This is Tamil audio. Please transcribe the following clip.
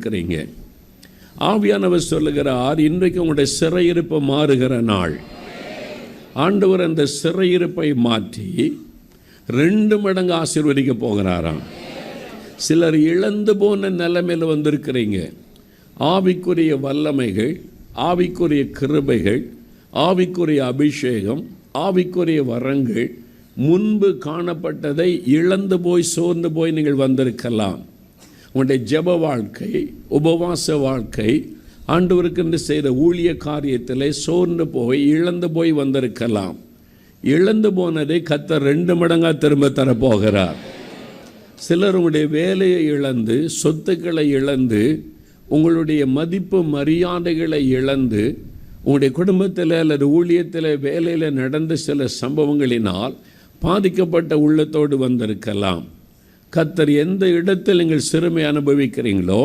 இருக்கிறீங்க. ஆவியானவர் சொல்லுகிறார் இன்றைக்கு உங்களுடைய சிறையிருப்பு மாறுகிற நாள். ஆண்டவர் அந்த சிறையிருப்பை மாற்றி ரெண்டு மடங்கு ஆசீர்வதிக்க போகிறாராம். சிலர் இழந்து போன நிலைமையில் வந்திருக்கிறீங்க. ஆவிக்குரிய வல்லமைகள் ஆவிக்குரிய கிருபைகள் ஆவிக்குரிய அபிஷேகம் ஆவிக்குரிய வரங்கள் முன்பு காணப்பட்டதை இழந்து போய் சோர்ந்து போய் நீங்கள் வந்திருக்கலாம். உங்களுடைய ஜெப வாழ்க்கை உபவாச வாழ்க்கை ஆண்டவருக்கென்று செய்த ஊழிய காரியத்தில் சோர்ந்து போய் இழந்து போய் வந்திருக்கலாம். இழந்து போனதை கத்தர் ரெண்டு மடங்காக திரும்ப தரப்போகிறார். சிலர் உங்களுடைய வேலையை இழந்து சொத்துக்களை இழந்து உங்களுடைய மதிப்பு மரியாதைகளை இழந்து உங்களுடைய குடும்பத்தில் அல்லது ஊழியத்தில் வேலையில் நடந்த சில சம்பவங்களினால் பாதிக்கப்பட்ட உள்ளத்தோடு வந்திருக்கலாம். கத்தர் எந்த இடத்தில் நீங்கள் சிறுமை அனுபவிக்கிறீங்களோ